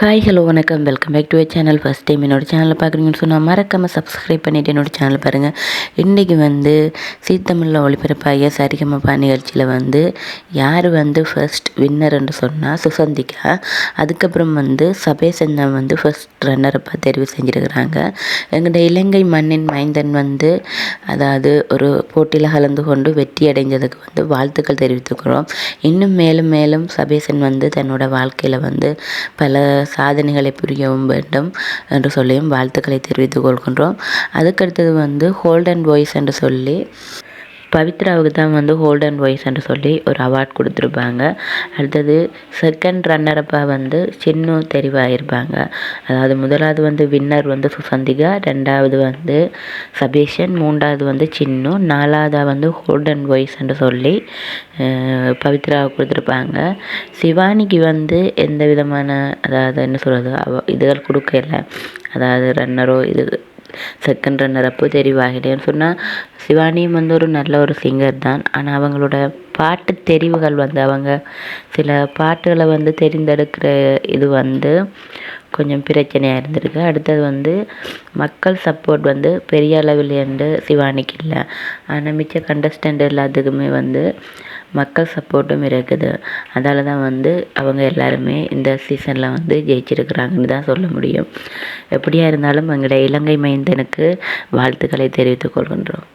Hi hello வணக்கம். Welcome back to channel first time என்னோடய சேனலை பார்க்குறீங்கன்னு சொன்னால் மறக்காமல் சப்ஸ்கிரைப் பண்ணிவிட்டு என்னோடய சேனல் பாருங்கள் இன்றைக்கி வந்து சீத்தமிழில் ஒளிபரப்பாகிய சரிகமப்பா நிகழ்ச்சியில் வந்து யார் வந்து ஃபர்ஸ்ட் வின்னர்ன்னு சொன்னால் சுசந்திகா. அதுக்கப்புறம் வந்து சபேசன் வந்து ஃபர்ஸ்ட் ரன்னரப்பாக தெரிவு செஞ்சுருக்கிறாங்க. எங்களோட இலங்கை மண்ணின் மைந்தன் வந்து அதாவது ஒரு போட்டியில் கலந்து கொண்டு வெற்றி அடைஞ்சதுக்கு வந்து வாழ்த்துக்கள் தெரிவித்துக்கிறோம். இன்னும் மேலும் மேலும் சபேசன் வந்து தன்னோட வாழ்க்கையில் வந்து பல சாதனைகளை புரியவும் வேண்டும் என்று சொல்லியும் வாழ்த்துக்களை தெரிவித்துக் கொள்கின்றோம். அதுக்கடுத்தது வந்து ஹோல்டன் வாய்ஸ் என்று சொல்லி பவித்ராவுக்கு தான் வந்து ஹோல்டன் வாய்ஸ் என்று சொல்லி ஒரு அவார்ட் கொடுத்துருப்பாங்க. அடுத்தது செகண்ட் ரன்னரப்பாக வந்து சின்னு தெரிவாயிருப்பாங்க. அதாவது முதலாவது வந்து வின்னர் வந்து சுசந்திகா ரெண்டாவது வந்து சபேஷன் மூன்றாவது வந்து சின்னு நாலாவதாக வந்து ஹோல்டன் வாய்ஸ் என்று சொல்லி பவித்ராவை கொடுத்துருப்பாங்க. சிவானிக்கு வந்து எந்த விதமான அதாவது என்ன சொல்கிறது அவ இதுகள் கொடுக்கல. அதாவது ரன்னரோ இது செகண்ட் ரன்னர் அப்போ தெரிவாகலைன்னு சொன்னால் சிவானியும் வந்து ஒரு நல்ல ஒரு சிங்கர் தான். ஆனால் அவங்களோட பாட்டு தெரிவுகள் வந்து அவங்க சில பாட்டுகளை வந்து தெரிந்தெடுக்கிற இது வந்து கொஞ்சம் பிரச்சனையாக இருந்திருக்கு. அடுத்தது வந்து மக்கள் சப்போர்ட் வந்து பெரிய அளவில் என்று சிவானிக்கு இல்லை. ஆனால் மிச்ச கண்டஸ்டண்ட் எல்லாத்துக்குமே வந்து மக்கள் சப்போர்ட்டும் இருக்குது. அதால் தான் வந்து அவங்க எல்லாருமே இந்த சீசனில் வந்து ஜெயிச்சிருக்கிறாங்கன்னு தான் சொல்ல முடியும். எப்படியா இருந்தாலும் எங்களுடைய இலங்கை மைந்தனுக்கு வாழ்த்துக்களை தெரிவித்துக் கொள்கின்றோம்.